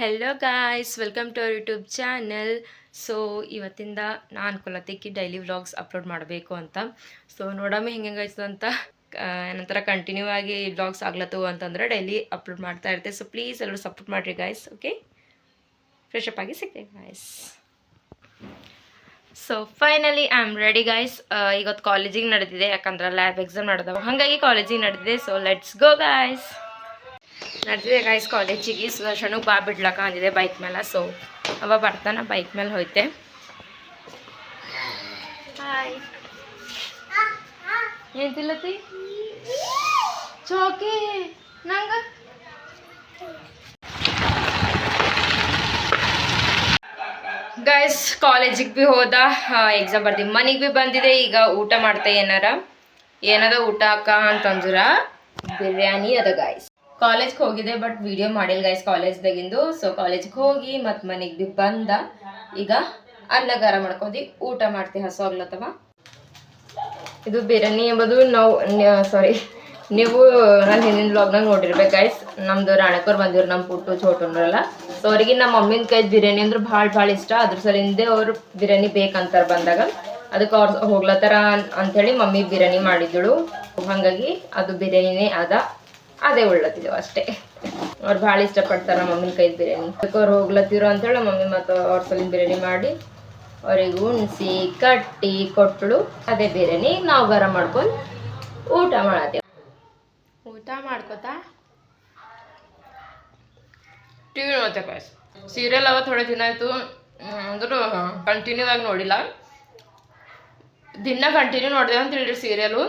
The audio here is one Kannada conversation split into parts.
Hello guys welcome to our YouTube channel so ಇವತ್ತಿಂದ ನಾನು ಕೊಲತಿಕ್ಕಿ ಡೈಲಿ ವ್ಲಾಗ್ಸ್ ಅಪ್ಲೋಡ್ ಮಾಡಬೇಕು ಅಂತ. ಸೊ ನೋಡಮ್ಮ ಹೆಂಗೆ ಹೆಂಗಾಯ್ತು ಅಂತ. ನಂತರ ಕಂಟಿನ್ಯೂ ಆಗಿ ವ್ಲಾಗ್ಸ್ ಆಗ್ಲತ್ತವು ಅಂತಂದ್ರೆ ಡೈಲಿ ಅಪ್ಲೋಡ್ ಮಾಡ್ತಾ ಇರ್ತೆ. ಸೊ ಪ್ಲೀಸ್ ಎಲ್ಲರೂ ಸಪೋರ್ಟ್ ಮಾಡಿರಿ ಗಾಯ್ಸ್ ಓಕೆ ಫ್ರೆಶ್ ಅಪ್ ಆಗಿ ಸಿಗ್ತೇವೆ guys so finally I am ready guys ಇವತ್ತು ಕಾಲೇಜಿಗೆ ನಡೆದಿದೆ. ಯಾಕಂದ್ರೆ ಲ್ಯಾಬ್ ಎಕ್ಸಾಮ್ ನಡೆದವು. ಹಾಗಾಗಿ ಕಾಲೇಜಿಗೆ ನಡೆದಿದೆ. ಸೊ ಲೆಟ್ಸ್ ಗೋ ಗಾಯ್ಸ್ ನಡೆದಿದೆ ಗೈಸ್ ಕಾಲೇಜಿಗೆ ಸುದರ್ಶನಕ್ಕೆ ಬಾ ಬಿಡ್ಲಕ್ಕ ಅಂದಿದೆ ಬೈಕ್ ಮೇಲೆ ಸೊ ಅವ ಬರ್ತಾನ ಬೈಕ್ ಮೇಲೆ ಹೋಯ್ತೆ. ಹಾಯ್ ಏನ್ ತಿಲ್ಲತಿ? ಚೋಕಿ ನಂಗ? ಗೈಸ್ ಕಾಲೇಜಿಗೆ ಭೀ ಹೋದ ಎಕ್ಸಾಮ್ ಬರ್ದಿ. ಮನೆಗೆ ಭೀ ಬಂದಿದೆ ಈಗ ಊಟ ಮಾಡ್ತೆ ಏನಾರ? ಏನದ ಊಟ ಅಕ್ಕ ಅಂತಂದ್ರ ಬಿರಿಯಾನಿ ಅದ ಗಾಯ್ಸ್ ಕಾಲೇಜ್ಗೆ ಹೋಗಿದೆ ಬಟ್ ವಿಡಿಯೋ ಮಾಡಿಲ್ಲ ಗೈಸ್ ಕಾಲೇಜ್ದಾಗಿಂದು. ಸೊ ಕಾಲೇಜ್ಗೆ ಹೋಗಿ ಮತ್ತು ಮನೆಗೆ ಬಿ ಬಂದ. ಈಗ ಅನ್ನಗಾರ ಮಾಡ್ಕೊಂಡಿ, ಊಟ ಮಾಡ್ತೀವಿ ಆಗ್ಲತ್ತವ. ಇದು ಬಿರಿಯಾನಿ ಎಂಬುದು ನಾವು ಸಾರಿ ನೀವು ನಾನು ಹಿಂದಿನ ಬ್ಲಾಗ್ನಾಗ ನೋಡಿರ್ಬೇಕು ಗೈಸ್ ನಮ್ದು ರಾಣಕೋರ್ ಬಂದಿವ್ರು ನಮ್ಮ ಪುಟ್ಟು ಛೋಟನ್ರಲ್ಲ ಸೊ ಅವ್ರಿಗೆ ನಮ್ಮ ಮಮ್ಮಿನ ಕೈ ಬಿರಿಯಾನಿ ಅಂದ್ರೆ ಭಾಳ ಭಾಳ ಇಷ್ಟ. ಅದ್ರ ಸಲಿಂದೆ ಅವ್ರು ಬಿರಿಯಾನಿ ಬೇಕಂತಾರೆ ಬಂದಾಗ. ಅದಕ್ಕೆ ಅವ್ರು ಹೋಗ್ಲತ್ತಾರ ಅಂಥೇಳಿ ಮಮ್ಮಿ ಬಿರಿಯಾನಿ ಮಾಡಿದ್ದಳು ಹಾಗಾಗಿ ಅದು ಬಿರಿಯಾನಿನೇ ಅದ ಅದೇ ಉಳ್ಳತ್ತಿದ್ದೆವು ಅಷ್ಟೇ. ಅವ್ರು ಭಾಳ ಇಷ್ಟಪಡ್ತಾರೆ ಮಮ್ಮಿನ ಕೈ ಬಿರಿಯಾನಿ. ಅವ್ರು ಹೋಗ್ಲತ್ತಿರು ಅಂತೇಳಿ ಮಮ್ಮಿ ಮತ್ತು ಅವ್ರ ಸಲಿನ ಬಿರಿಯಾನಿ ಮಾಡಿ ಅವ್ರಿಗೆ ಉಣಿಸಿ, ಕಟ್ಟಿ ಕೊಟ್ಟಳು ಅದೇ ಬಿರಿಯಾನಿ ನಾವು ಗರಂ ಮಾಡ್ಕೊಂಡು ಊಟ ಮಾಡತ್ತೇವೆ. ಊಟ ಮಾಡ್ಕೋತಾ? ಟಿ ವಿ ನೋಡ್ತೆ ಕಾಯ್ಸ್ ಸೀರಿಯಲ್ ಅವ ಥೋಡೆ ದಿನ ಆಯಿತು. ಅಂದರೂ ಕಂಟಿನ್ಯೂ ಆಗಿ ನೋಡಿಲ್ಲ. ದಿನ ಕಂಟಿನ್ಯೂ ನೋಡಿದೆ ಅಂತ ಹೇಳಿರಿ ಸೀರಿಯಲು.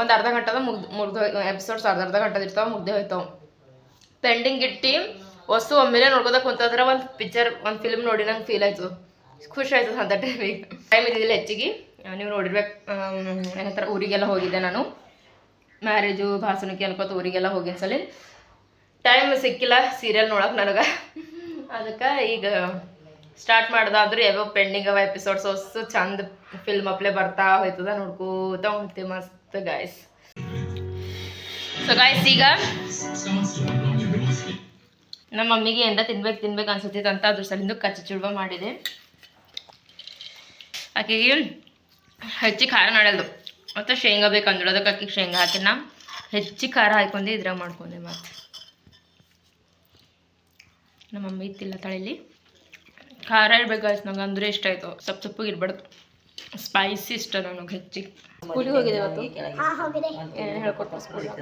ಒಂದು ಅರ್ಧ ಗಂಟೆದ ಮುಗ್ದು ಮುಗ್ದು ಎಪಿಸೋಡ್ಸ್ ಅರ್ಧ ಅರ್ಧ ಗಂಟೆದ ಇರ್ತಾವೆ, ಮುಗ್ದೆ ಹೋಯ್ತಾವೆ. ಪೆಂಡಿಂಗ್ ಇಟ್ಟು ವಸ್ತು ಒಮ್ಮೆಲೆ ನೋಡ್ಕೋದಕ್ಕೆ ಕುಂತಂದ್ರೆ ಒಂದು ಪಿಕ್ಚರ್ ಒಂದು ಫಿಲ್ಮ್ ನೋಡಿ ನಂಗೆ ಫೀಲ್ ಆಯ್ತು. ಖುಷಿ ಆಯ್ತದ ಅಂತ ಟೈಮಿಗೆ ಟೈಮ್ ಇದ್ದಿಲ್ಲ ಹೆಚ್ಚಿಗೆ. ನೀವು ನೋಡಿರ್ಬೇಕು ಏನಂತಾರೆ ಊರಿಗೆಲ್ಲ ಹೋಗಿದ್ದೆ ನಾನು. ಮ್ಯಾರೇಜು ಭಾಷಣಕ್ಕೆ ಅನ್ಕೋತ ಊರಿಗೆಲ್ಲ ಹೋಗಿನ ಸಲ. ಟೈಮ್ ಸಿಕ್ಕಿಲ್ಲ ಸೀರಿಯಲ್ ನೋಡೋಕೆ ನನಗೆ. ಅದಕ್ಕೆ ಈಗ ಸ್ಟಾರ್ಟ್ ಮಾಡ್ದಾದ್ರೂ ಯಾವ್ಯಾವ ಪೆಂಡಿಂಗ್ ಅವ ಎಪಿಸೋಡ್ಸ್ ಹೊಸ ಚಂದ ಫಿಲ್ಮ್ ಅಪ್ಲೇ ಬರ್ತಾ ಹೋಯ್ತದ ನೋಡ್ಕೋತ ಹೋಗ್ತೀವಿ ಮಸ್ತ್ ಗಾಯ್ಸ್ ಸೊ ಗಾಯ್ಸ್ ಈಗ ನಮ್ಮ ಮಮ್ಮಿಗೆ ಎಂದ ತಿನ್ಬೇಕು ತಿನ್ಬೇಕು ಅನ್ಸುತ್ತಿತ್ತು ಅಂತ ಅದ್ರ ಸಲಿಂದು ಕಚ್ಚಿ ಚುಡ್ವ ಮಾಡಿದೆ. ಆಕೆಗೆ ಹೆಚ್ಚಿ ಖಾರ ನಡೆಯಲ್ದು ಮತ್ತು ಶೇಂಗಾ ಬೇಕು ಅಂದಳು ಅದಕ್ಕೆ ಆಕೆಗೆ ಶೇಂಗಾ ಹಾಕಿ ನಾ ಹೆಚ್ಚಿ ಖಾರ ಹಾಕೊಂಡೆ ಇದ್ರಾಗ ಮಾಡ್ಕೊಂಡೆ ಮತ್ತೆ. ನಮ್ಮ ಮಮ್ಮಿ ಇತ್ತಿಲ್ಲ ತಳಿಲಿ ಖಾರ ಇರ್ಬೇಕು ಗಾಯ್ಸ್ ನಂಗೆ ಅಂದ್ರೆ ಇಷ್ಟ ಆಯಿತು. ಸಪ್ ಸಪ್ಪಗೆ ಇರ್ಬಾರ್ದು ಸ್ಪೈಸಿ ಇಷ್ಟ ನನಗೆ ಹೆಚ್ಚಿಗೆ ಸ್ಕೂಲಿಗೆ ಹೋಗಿದೆ ಇವತ್ತು? ಏನೇನು ಹೇಳ್ಕೊಟ್ಟ ಸ್ಕೂಲಾಗ?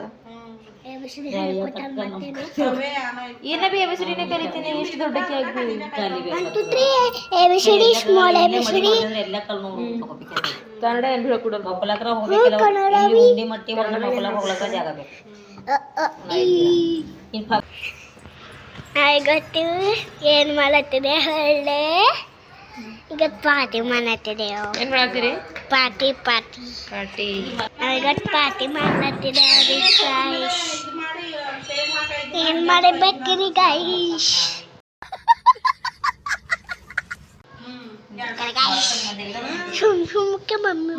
ಏನ ಬಿ ಎಬಿಸಿಡಿನೇ ಕಲಿತೀನಿ ಎಷ್ಟು ದೊಡ್ಡಕ್ಕೆ ಆಗ್ಬೋದು ಕನ್ನಡ ಏನು ಹೇಳ್ಕೊಡೋದು ಮಕ್ಕಳತ್ರ ಹೋಗ್ಬೇಕಲ್ಲ ಇಲ್ಲಿ ಉಂಡಿ ಮಟ್ಟಿ ಬಂದ್ರೆ ಮಕ್ಕಳ ಹೋಗ್ಲಕ್ಕ ಜಾಗ ಬೇಕು. ಇನ್ ಫ- ಇವತ್ತು ಏನ್ ಮಾಡತ್ತಿದೆ ಹೊಳ್ಳೆ ಈಗ ಪಾರ್ಟಿ ಮಾಡತ್ತಿದೆವು ಏನು ಮಾಡತ್ತೀರಿ? Party party. ಪಾರ್ಟಿ. ಇವತ್ತು ಪಾರ್ಟಿ ಮಾಡತ್ತಿದೆ ಗೈಸ್ ಏನ್ ಮಾಡಬೇಕ್ರಿ ಗೈಸ್ ಸುಮ್ ಸುಮ್ಕೆ ಮಮ್ಮಿ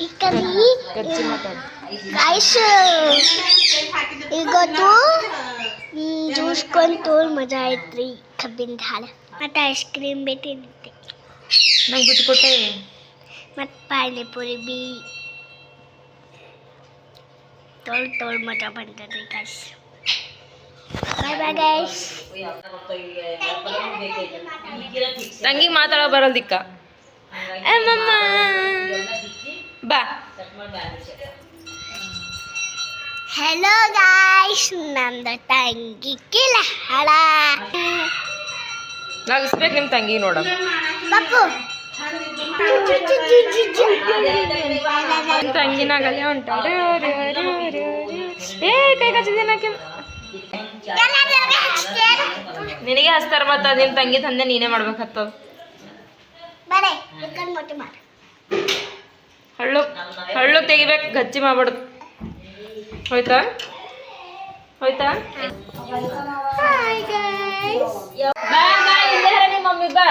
ಈ ಕಡೆ ಕಚ್ಚಿ ಮಾತಾಡು. ಗೈಸ್ ಇವತ್ತು ಜ್ಯೂಸ್ ಕೊಂಡು ಮಜಾ ಐತ್ರಿ ಕಬ್ಬಿನ ಹಾಲು ಮತ್ತು ಐಸ್ ಕ್ರೀಮ್ ಬಿ ತಿಂತೆ ನಂಗೆ ಬಿಟ್ಕೊಟ್ಟೆ ಮತ್ತು ಪಾನಿಪುರಿ ಬಿ ತೋಳ್ ತೋಳ್ ಮಜಾ ಬಂತದ್ರಿ ಗೈಸ್ ಬಾಯ್ ಬಾಯ್ ಗೈಸ್ ತಂಗಿ ಮಾತಾಡೋ ಬರೋದಿಕ್ಕ ಮಮ್ಮ ಬಾ ಹಲೋ ಗಾಯ್ಸ್ ನಂದು ತಂಗಿ ಕಿಲ ಹಳ ನಗಿಸ್ಬೇಕು ನಿಮ್ಮ ತಂಗಿ ನೋಡ ನಿಮ್ಮ ತಂಗಿನಾಗಲ್ಲೇ ಉಂಟು. ಏ ಕೈ ನಿನಗೆ ಹಚ್ತಾರ ಮತ್ತ ನಿನ್ನ ತಂಗಿ ತಂದೆ ನೀನೇ ಮಾಡ್ಬೇಕತ್ತದ ಬರೇ ಚಿಕನ್ ಮೊಟ್ಟೆ ಮಾಡು. ಹಳ್ಳು ಹಳ್ಳು ತೆಗಿಬೇಕು ಗಚ್ಚಿ ಮಾಡ್ಬಾರ್ದು ಹೋಯ್ತಾ? ಹೋಯ್ತಾ? ಹಾಯ್ ಗೈಸ್ ಬಾ ಬಾ ಇಲ್ಲೇ ಹರ ನಿಮ್ಮ ಮಮ್ಮಿ ಬಾ.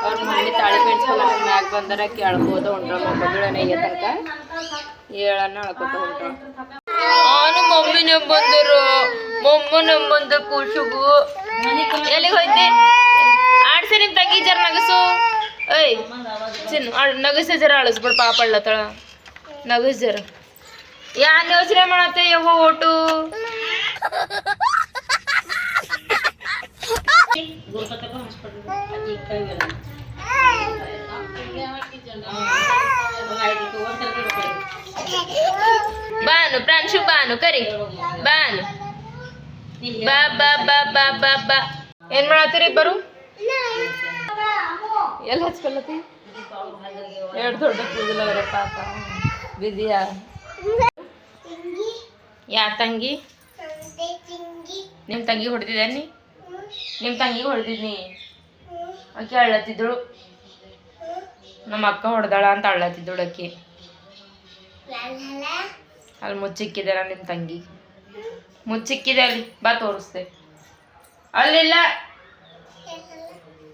ಅವ್ರ ಮಮ್ಮಿ ತಾಳಿ ಪೆಡ್ಸ್ಕೊಲ್ಲ ಮ್ಯಾಗ ಬಂದರ ಕೇಳ್ಬೋದ ಹೊಂಟ್ರ ಮಕ್ಕಳನೆ ಈಗ ತನಕ ಏಳನ್ನ ಅಳ್ಕೊತ ಹೊಂಟ್ರ ನಾನು ಮಮ್ಮಿ ನೆಂಬಂದರು ಮಮ್ಮ ನೆಂಬಂದ ಕೂಸುಗು ಎಲ್ಲಿಗೆ ಹೋಯ್ತಿ? ಆಡ್ಸಿ ನಿಮ್ ತಂಗಿ ಜರ ನಗಸು ಏಯ್ ಚಿನ್ ನಗಸ ಜರ ಅಳಿಸ್ಬಿಡ್ ಪಾಪ ಅಳ್ಳತ್ತಳ ನಗಸ್ ಜರ ಯಾನ್ ಯೋಚನೆ ಮಾಡತ್ತೆ ಯವ್ವ ಓಟು ಬಾನು ಪ್ರಾಂಶು ಬಾನು ಕರಿ ಬಾನು ಬಾ ಬಾ ಬಾ ಬಾ ಬಾ ಬಾ ಏನ್ ಮಾಡತ್ತೀರಿ ಬರು ಎಲ್ಲಿ ಹಚ್ಕೊಳತಿ ಎರಡು ದೊಡ್ಡ ಕೂದಲ ಅವ್ರೆ ಪಾಪ. ಬಿದಿಯಾ? ಯಾ ತಂಗಿ? ನಿಮ್ಮ ತಂಗಿ ಹೊಡೆದಿದ್ದೇನಿ ನಿಮ್ಮ ತಂಗಿಗೆ ಹೊಡೆದಿದ್ನಿ. ಆಕೆ ಅಳ್ಳತ್ತಿದ್ದಳು. ನಮ್ಮ ಅಕ್ಕ ಹೊಡೆದಾಳ ಅಂತ ಅಳ್ಳತ್ತಿದ್ದಳು ಆಕೆ. ಅಲ್ಲಿ ಮುಚ್ಚಿಕ್ಕಿದಾರ ನಿಮ್ಮ ತಂಗಿ. ಮುಚ್ಚಿಕ್ಕಿದೆ ಅಲ್ಲಿ. ಬಾ ತೋರಿಸ್ತೆ ಅಲ್ಲಿಲ್ಲ.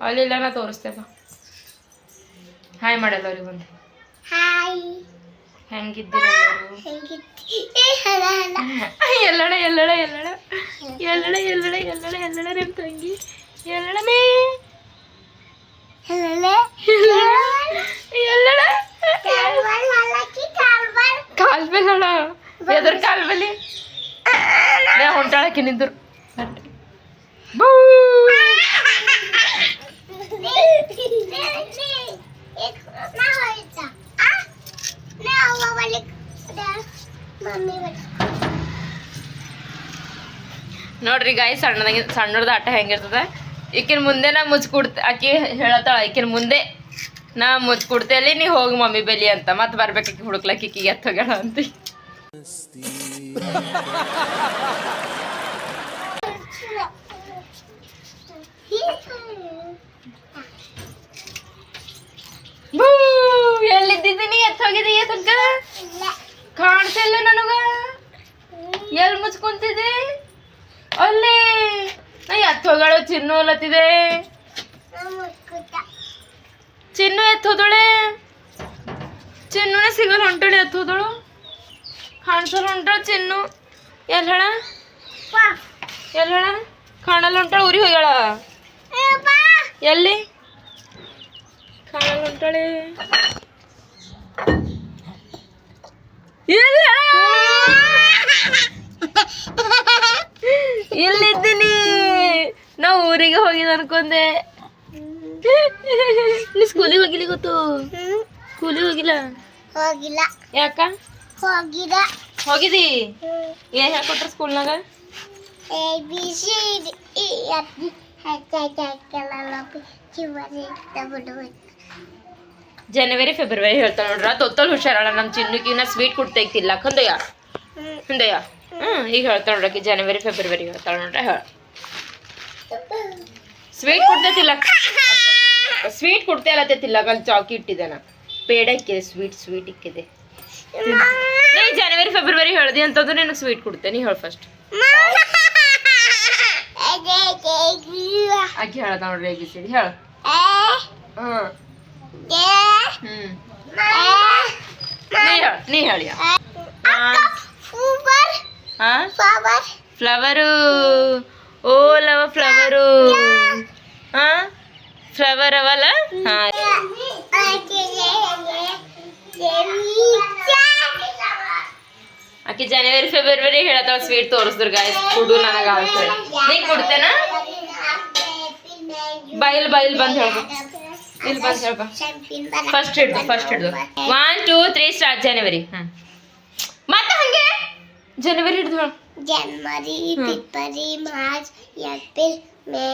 ಅಲ್ಲಿಲ್ಲ ನಾ ತೋರಿಸ್ತೆ ಬಾ. ಹಾಯ್ ಮಾಡಲ್ಲ ಅವ್ರಿಗೆ ಬಂದು ಹಾಯ್ ಹೆಂಗಿದ್ದೀರ ಎಲ್ಲರೂ ಹೆಂಗಿದ್ದಿ ಏ ಹಲ ಹಲ ಎಲ್ಲಡ ಎಲ್ಲಡ ಎಲ್ಲಡ ಎಲ್ಲಡ ಎಲ್ಲಡ ಎಲ್ಲಡ ಎಲ್ಲಡ ನಿಮ್ಮ ತಂಗಿ ಎಲ್ಲಡನೇ ಹಲಲೆ ಎಲ್ಲಡ ಕಾಲ್ವಲ್ ಹಲಕಿ ಕಾಲ್ವಲ್ ಕಾಲ್ ಮೇಲೆ ಎದ್ರ ಕಾಲ್ ಮೇಲೆ ನಾ ಹೊಂಟಾಳಕ್ಕೆ ನಿಂದ್ರು ಬೂ ಮಮ್ಮಿ ನೋಡ್ರಿ ಗಾಯಿ ಸಣ್ಣದಾಗಿ ಸಣ್ಣದ ಆಟ ಹೆಂಗಿರ್ತದೆ? ಈಕಿನ ಮುಂದೆ ನಾ ಮುಚ್ಚಿ ಕೊಡ್ತೆ ಆಕಿ ಹೇಳತ್ತಾಳ ಈಕಿನ ಮುಂದೆ ನಾ ಮುಚ್ಚಿ ಅಲ್ಲಿ ನೀ ಹೋಗಿ ಮಮ್ಮಿ ಬೆಲಿ ಅಂತ. ಮತ್ತೆ ಬರ್ಬೇಕು ಆಕಿ ಹುಡುಕ್ಲಕ್ಕೆ ಈಕಿಗೆ ಎತ್ತೋಗ್ಯಾಳ ಅಂತ ಬೂ ಎಲ್ಲಿದ್ದೀನಿ ಎತ್ ಹೋಗಿದೀಯ ತನಕ ಕಾಣಿಸಿಲ್ಲ ನನಗ? ಎಲ್ಲಿ ಮುಚ್ಕೊಂತಿದ್ದೆ? ಅಲ್ಲಿ. ನಾ ಎತ್ತ ಹೋಗಳ ಚಿನ್ನು ಅಲ್ಲತ್ತಿದೆ ಚಿನ್ನು ಎತ್ ಹೋದಳೆ ಚಿನ್ನುನೇ ಸಿಗಲ್ಲ ಹೊಂಟಳಿ ಎತ್ ಹೋದಳು ಕಾಣಿಸಲ್ ಹೊಂಟಳ ಚಿನ್ನು. ಎಲ್ಲಿ ಹೇಳ? ಎಲ್ಲಿ ಹೇಳ? ಕಾಣಲ್ಲ ಹೊಂಟಳ ಊರಿ ಹೋಗ್ಯಾಳ. ಎಲ್ಲಿ? ಕಾಣಲ್ಲ ಹೊಂಟಳೆ ಇಲ್ಲ. ಇಲ್ಲಿದ್ದೀನಿ. ನಾವು ಊರಿಗೆ ಹೋಗಿದ ಅನ್ಕೊಂಡೆ. ನೀ ಸ್ಕೂಲಿಗೆ ಹೋಗಿಲ್ಲ ಗೊತ್ತು? ಸ್ಕೂಲಿಗೆ ಹೋಗಿಲ್ಲ? ಹೋಗಿಲ್ಲ. ಯಾಕ? ಹೋಗಿಲ್ಲ. ಹೋಗಿದಿ? ಏನ್ ಹೇಳ್ಕೊಟ್ರ ಸ್ಕೂಲ್ನಾಗ A B C D E F G H I J K L L M P Q R S W X. January February ಹೇಳ್ತಾಳ ನೋಡ್ರ. ತೊತ್ತಲ್ ಹುಷಾರಳ ನಮ್ಮ ಚಿನ್ನಕಿನ ಸ್ವೀಟ್ ಕೊಡ್ತೈತಿಲ್ಲ ಕಂದಯ್ಯ ಕಂದಯ್ಯ ಹ್ಮ್ ಈಗ ಹೇಳ್ತಾಳ ನೋಡ್ರಕ್ಕೆ ಜನವರಿ ಫೆಬ್ರವರಿ ಹೇಳ್ತಾಳ ನೋಡ್ರ. ಹೇಳ. ಸ್ವೀಟ್ ಕೊಡ್ತೈತಿಲ್ಲ. ಸ್ವೀಟ್ ಕೊಡ್ತೇ ಅಲ್ಲತ್ತಿಲ್ಲ ಅಲ್ಲಿ ಚಾಕಿ ಇಟ್ಟಿದೆ ನಾ. ಪೇಡ ಇಕ್ಕಿದೆ ಸ್ವೀಟ್ ಸ್ವೀಟ್ ಇಕ್ಕಿದೆ. ನೀ ಜನವರಿ ಫೆಬ್ರವರಿ ಹೇಳ್ದಿ ಅಂತಂದ್ರೆ ನಿನಗೆ ಸ್ವೀಟ್ ಕೊಡ್ತೇನೆ ಹೇಳ ಫಸ್ಟ್ ಆಕಿ ಹೇಳ್ದ ನೋಡ್ರಿ ಎ ಬಿ ಸಿ ಡಿ ಹೇಳ ಹ್ಮ್. ಹ್ಮ್. ನೀ ಹೇಳ ನೀ ಹೇಳಿ. ಹಾ ಫ್ಲವರು ಓ, ಲವ ಫ್ಲವರು ಹಾ ಫ್ಲವರ್ ಅವಲ್ಲ? ಹಾ. ಆಕಿ ಜನವರಿ ಫೆಬ್ರವರಿ ಹೇಳತ್ತಾಳ ಸ್ವೀಟ್ ತೋರಿಸಿದ್ರು ಗಾಯಸ್ ಕುಡು ನನಗ ಅಂತ ಹೇಳಿ ನೀ ಕೊಡ್ತೇನ? ಬೈಲ್ ಬೈಲ್ ಬಂದ್ ಹೇಳ್ಬ. ಇಲ್ಲಿ ಬಂದು ಫಸ್ಟ್ ಹಿಡ್ದು ಫಸ್ಟ್ ಹಿಡ್ದು one two three start January ಹಾಂ ಮತ್ತೆ ಹಂಗೆ ಜನವರಿ ಹಿಡ್ದು January February March April May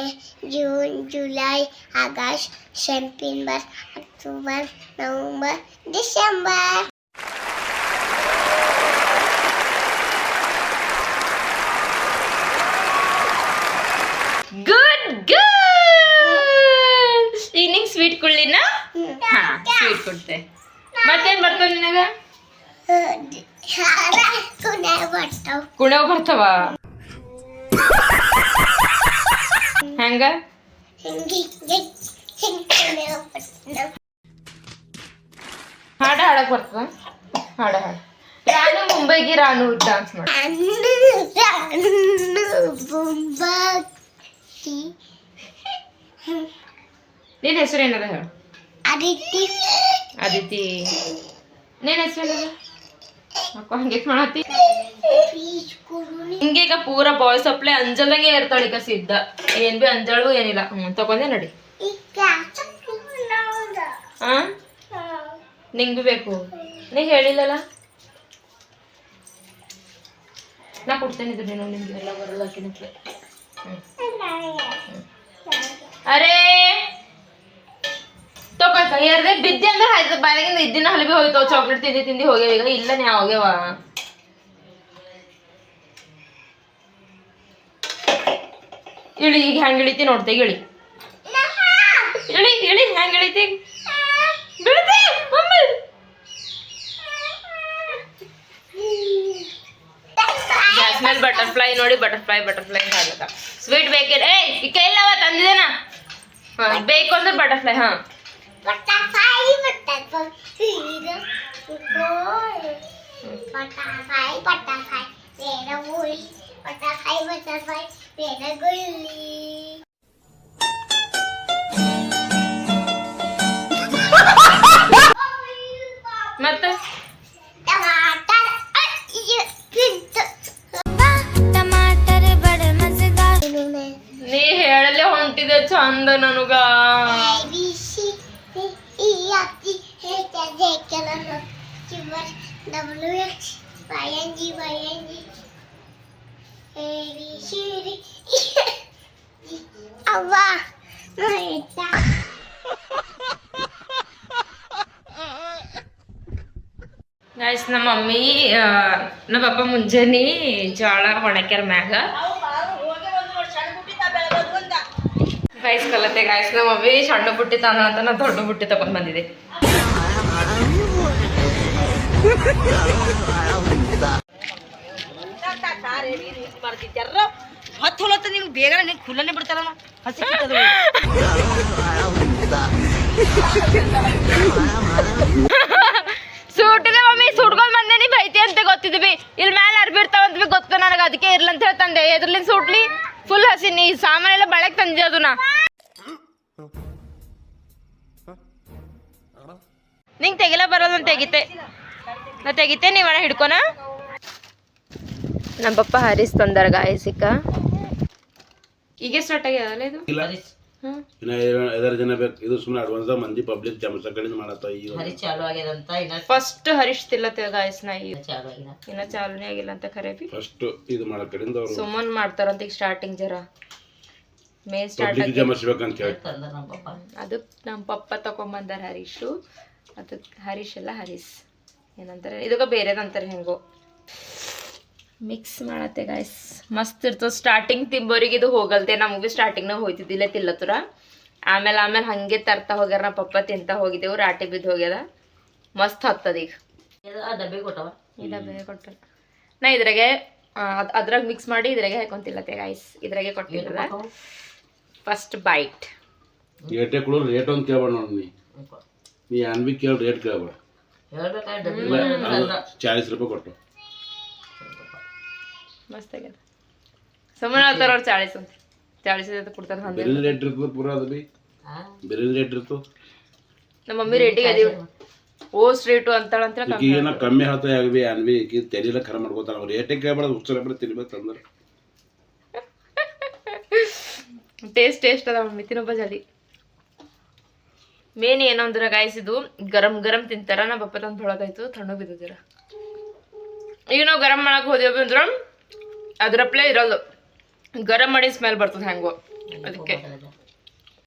June July August September October November December sweet ಕುಳ್ಳಿನ? ಹಾ ಸ್ವೀಟ್ ಕೊಡ್ತೆ. ಮತ್ತೇನ್ ಬರ್ತಾವ ನಿನಗ? ಕುಣವ್ ಬರ್ತಾವ? ಹಂಗ? ಹಾಡ ಹಾಡಕ್ ಬರ್ತದ? ಹಾಡ ಹಾಡ. ರಾನು ಮುಂಬೈಗೆ ರಾನು ಡಾನ್ಸ್ ಮಾಡಿ. ನಿನ್ನ ಹೆಸರು ಏನದ ಹೇಳು? ಅದಿತಿ ಅದಿತಿ ನಿನ್ನ ಹೆಸರು ಏನದ? ಅಕ್ಕ ಹಂಗೆ ಮಾಡತ್ತಿ. ಹಿಂಗೆ ಈಗ ಪೂರ ಬಾಯ್ಸ್ ಸಪ್ಲೈ ಅಂಜಲ್ದಂಗೆ ಇರ್ತಾಳೆ ಈಗ ಸಿದ್ಧ. ಏನ್ ಬಿ ಅಂಜಳು ಏನಿಲ್ಲ. ಹ್ಞೂ ತಗೊಂಡೆ ನಡಿ. ಹಾ ನಿಂಗ್ ಬೇಕು. ನೀ ಹೇಳಿಲ್ಲಲ್ಲ? ನಾ ಕೊಡ್ತೇನೆ ಇದ್ರಿ ನೀನು ನಿಮ್ಗೆ ಎಲ್ಲ ಬರಲ್ಲ ಅರೇ ಕೈಯಾರ್ದೆ ಬಿದ್ದೆ ಅಂದ್ರೆ ಆಯ್ತು. ಇದ್ದಿನ ಹಲಬಿ ಹೋಯ್ತಾವ ಚಾಕ್ಲೇಟ್ ತಿಂದಿ ತಿಂದಿ ಹೋಗ್ಯಾವ ಈಗ. ಇಲ್ಲ ನೀ ಹೋಗ್ಯಾವ. ಇಳಿ, ಈಗ ಹೆಂಗ್ ಇಳಿತಿ ನೋಡ್ತೆ ಇಳಿ. ಇಳಿ ಇಳಿ ಹೆಂಗ್ ಇಳಿತಿ? ಬೀಳ್ತಿ ಮಮ್ಮಿ ಬಟರ್ಫ್ಲೈ ನೋಡಿ ಬಟರ್ಫ್ಲೈ ಬಟರ್ಫ್ಲೈ ಹಾಕ್ಲತ್ತ ಸ್ವೀಟ್ ಬೇಕಿಲ್ಲ ಏ ಈ ಕೈಲವ ತಂದಿದ್ದೇನಾ? ಹಾ, ಬೇಕು ಅಂದ್ರೆ ಬಟರ್ಫ್ಲೈ ಹಾ. பட்டாசாய் பட்டாசாய் பட்டாசாய் பட்டாசாய் வேற ஒளி பட்டாசாய் பட்டாசாய் வேற கொல்லி ಮತ್ತೆ ನೀ ಹೇಳಲೇ ಹೊಂಟಿದೆ ಚಂದ ನನಗ. డబ్ల్యూ ಗಾಯ್ಸ್ ನಮ್ಮ ಮಮ್ಮಿ ನಮ್ಮ ಪಪ್ಪ ಮುಂಜಾನೆ ಜೋಳ ಒಣಕ್ಯಾರ ಮ್ಯಾಗ. ಗೈಸ್ ಕಲತೆ ಗಾಯ್ಸ್ ನಮ್ಮ ಮಮ್ಮಿ ಸಣ್ಣ ಬುಟ್ಟಿ ತಾನ ಅಂತ ನಾ ದೊಡ್ಡ ಬುಟ್ಟಿ ತಗೊಂಡ್ ಬಂದಿದೆ. ಹತ್ತು ಹೊಲತ್ತ ನಿಮ್ಗೆ ಬೇಗ ನಿಮ್ಗೆ ಖುಲ್ಲನೆ ಬಿಡ್ತಾರಮ್ಮ ಹಸಿ. ಸೂಟಿದೆ ಮಮ್ಮಿ, ಸುಟ್ಕೊಂಡ್ ಬಂದೇನಿ ಬೈತಿ ಅಂತ ಗೊತ್ತಿದ್ವಿ. ಇಲ್ಲಿ ಮೇಲೆ ಅರ್ಬಿ ಇರ್ತಾವಂತ ಬಿ ಗೊತ್ತು ನನಗೆ, ಅದಕ್ಕೆ ಇರ್ಲಿ ಅಂತ ಹೇಳಿ ತಂದೆ ಎದ್ರಲಿಂದ ಸೂಟ್ಲಿ? ಫುಲ್ ಹಸಿ, ನೀ ಸಾಮಾನೆಲ್ಲ ಬಳಕ್ ತಂದಿದ್ದೆ ಅದನ್ನ? ನಿಂಗೆ ತೆಗಿಲ ಬರೋದಂತ ತೆಗಿತೆ. ನಾ ತೆಗಿತೆ ನೀವ ಅಣ್ಣ ಹಿಡ್ಕೊನ? ನಮ್ಮ ಪಪ್ಪ ಹರಿಸ್ ತಂದಾರ ಗಾಯಸಿಕ ಈಗ. ಸ್ಟಾರ್ಟ್ ಆಗ್ಯದಲ್ಲ ಇದು? ಇಲ್ಲ. ಹ್ಮ್. ಇನ್ನ ಐದಾರು- ಜನ ಬೇಕು. ಇದು ಸುಮ್ಮನೆ ಅಡ್ವಾನ್ಸ್ ಮಂದಿ ಪಬ್ಲಿಕ್ ಜಮಸ ಕಡೆಯಿಂದ ಮಾಡತ್ತ ಈಗ ಹರಿ ಚಾಲು ಆಗ್ಯದಂತ ಇನ್ನ. ಫಸ್ಟ್ ಹರಿಶ್ ತಿಲ್ಲತ್ತೆ ಗಾಯಸ್ ನಾ ಈಗ ಚಾಲು ಆಗಿಲ್ಲ. ಇನ್ನ ಚಾಲುನೇ ಆಗಿಲ್ಲ ಅಂತ ಖರೆ ಬಿ ಫಸ್ಟ್ ಇದು ಮಾಡೋ ಕಡೆಯಿಂದ ಅವರು ಸುಮನ್ ಮಾಡ್ತಾರಂತ ಈಗ ಸ್ಟಾರ್ಟಿಂಗ್ ಜರ. ಮೇ ಸ್ಟಾರ್ಟ್ ಆಗಿ ಜಮಸ್ಬೇಕಂತ ಹೇಳಿ ತಂದ ನಮ್ಮ ಪಪ್ಪ. ಅದಕ್ಕೆ ನಮ್ಮ ಪಪ್ಪ ತಗೊಂಬಂದಾರ ಹರೀಶು. ಅದಕ್ಕೆ ಹರೀಶ್ ಎಲ್ಲ ಹರೀಶ್. ಏನಂತಾರೆ? ಇದಕ್ಕೆ ಬೇರೆದಂತಾರೆ ಹೆಂಗೋ. ಮಿಕ್ಸ್ ಮಾಡತ್ತೆ ಗಾಯ್ಸ್ ಮಸ್ತ್ ಇರ್ತದೆ ಸ್ಟಾರ್ಟಿಂಗ್ ತಿಂಬೋರಿಗೆ ಇದು ಹೋಗಲ್ತೆ ನಮಗೆ ಭೀ ಸ್ಟಾರ್ಟಿಂಗ್ನಾಗ ಹೋಯ್ತಿದ್ದಿಲ್ಲ ತಿಲ್ಲತ್ತುರ. ಆಮೇಲೆ ಆಮೇಲೆ ಹಂಗೆ ತರ್ತಾ ಹೋಗ್ಯಾರ ನಮ್ಮ ಪಪ್ಪ ತಿಂತಾ ಹೋಗಿದ್ದೆವು ರಾಟಿ ಬಿದ್ದು ಹೋಗ್ಯದ. ಮಸ್ತ್ ಹತ್ತದ ಈಗ. ಡಬ್ಬಿ ಕೊಟ್ಟವ ಕೊಟ್ಟ ನಾ ಇದ್ರಾಗೆ ಅದ್ರಾಗ ಮಿಕ್ಸ್ ಮಾಡಿ ಇದ್ರಾಗೆ ಹಾಕೊಂತಿಲ್ಲತ್ತೆ ಗಾಯ್ಸ್ ಇದ್ರಾಗೆ ಕೊಟ್ಟಿಲ್ಲ ಫಸ್ಟ್ ಬೈಟ್ ರೇಟ್ ಅಂತ ಕೇಳಬೇಡ ನೋಡಿ ನೀ. ನೀ ಏನ್ ಬಿ ಕೇಳಿ ರೇಟ್ ಕೇಳ್ಬೇಡ. ಚಾಳಿಸ್ ರೂಪಾಯಿ ಕೊಟ್ಟು. ಮಸ್ತ್ ಆಗ್ಯದ ಸುಮ್ಮನೆ ಹೇಳ್ತಾರ ಅವ್ರು ಚಾಳಿಸ್ ಅಂತ. ಚಾಳಿಸ್ ಅಂತ ಕೊಡ್ತಾರೆ ಹಂಗೆ. ಬೇರೆ ರೇಟ್ ಇರ್ತದೆ ಪೂರ ಅದು ಬಿ ಬೇರೆ ರೇಟ್ ಇರ್ತದೆ? ನಮ್ಮ ಮಮ್ಮಿ ರೇಟಿಗೆ ಅದೇ ಓ ಸ್ಟ್ರೀಟು ಅಂತಾಳ ಅಂತ ಈಗ ಕಮ್ಮಿ ಹೇಳ್ತಾ ಆಗ್ಬಿ ಅನ್ವಿ ಬಿ ಈಗ ತೆಲಿಲ್ಲ ಖರ ಮಾಡ್ಕೋತಾರ ಅವ್ರು ರೇಟಿಗೆ ಕೇಳ್ಬಾರ್ದು ಹುಚ್ಚರ ಬಿಡ ತಿನ್ಬೇಕು ಅಂದ್ರೆ ಟೇಸ್ಟ್ ಟೇಸ್ಟ್ ಅದ ಮಮ್ಮಿ ತಿನ್ನೊಬ್ಬ ಜಲ್ದಿ ಮೇನ್ ಏನೋ ಅಂದ್ರೆ ಗಾಯ್ಸ್ ಇದು, ಗರಂ ಗರಂ ತಿಂತಾರ ನಮ್ಮ ಪಪ್ಪ ತಂದು ಹೊಳಗಾಯ್ತು ತಣ್ಣಗೆ ಬಿದ್ದಿರ ಈಗ ನಾವು ಗರಂ ಮಾಡಕ್ ಹೋದೇವಿ ಅಂದ್ರೆ ಅದ್ರಪ್ಲೇ ಇರಲ್ಲ ಗರಂ ಮಾಡಿ ಸ್ಮೆಲ್ ಬರ್ತದೆ ಹೆಂಗೋ, ಅದಕ್ಕೆ.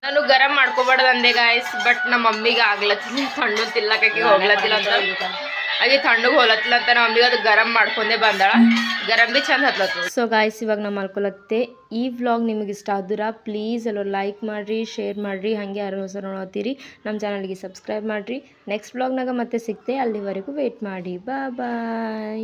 ನಾನು ಗರಂ ಮಾಡ್ಕೋಬಾರ್ದು ಅಂದೆ ಗಾಯ್ಸ್ ಬಟ್ ನಮ್ಮ ಮಮ್ಮಿಗೆ ಆಗ್ಲತ್ತಿಲ್ಲ, ತಣ್ಣು ತಿಲ್ಲಕ್ಕೆ ಹೋಗ್ಲತ್ತಿಲ್ಲ ಅಂತ. ಹಾಗೆ ತಣ್ಣಗೆ ಹೊಲತ್ಲ ನಮ್ಮ ಮಮ್ಮಿಗೆ ಅದು ಗರಂ ಮಾಡ್ಕೊಂಡೇ ಬಂದಳ. ಗರಂ ಭೀ ಚಂದ ಹತ್ಲತ್ತ. ಸೊ ಗಾಯ್ಸ್ ಇವಾಗ ನಾ ಮಾಡ್ಕೊಳತ್ತೆ. ಈ ವ್ಲಾಗ್ ನಿಮಗೆ ಇಷ್ಟ ಆದ್ರೆ ಪ್ಲೀಸ್ ಎಲ್ಲೋ ಲೈಕ್ ಮಾಡಿರಿ ಶೇರ್ ಮಾಡಿರಿ, ಹಂಗೆ ಯಾರು ಹೊಸ ನೋಡತ್ತೀರಿ ನಮ್ಮ ಚಾನಲ್ಗೆ ಸಬ್ಸ್ಕ್ರೈಬ್ ಮಾಡಿರಿ. ನೆಕ್ಸ್ಟ್ ವ್ಲಾಗ್ನಾಗ ಮತ್ತೆ ಸಿಗ್ತೆ. ಅಲ್ಲಿವರೆಗೂ ವೆಯ್ಟ್ ಮಾಡಿ. ಬಾ ಬಾಯ್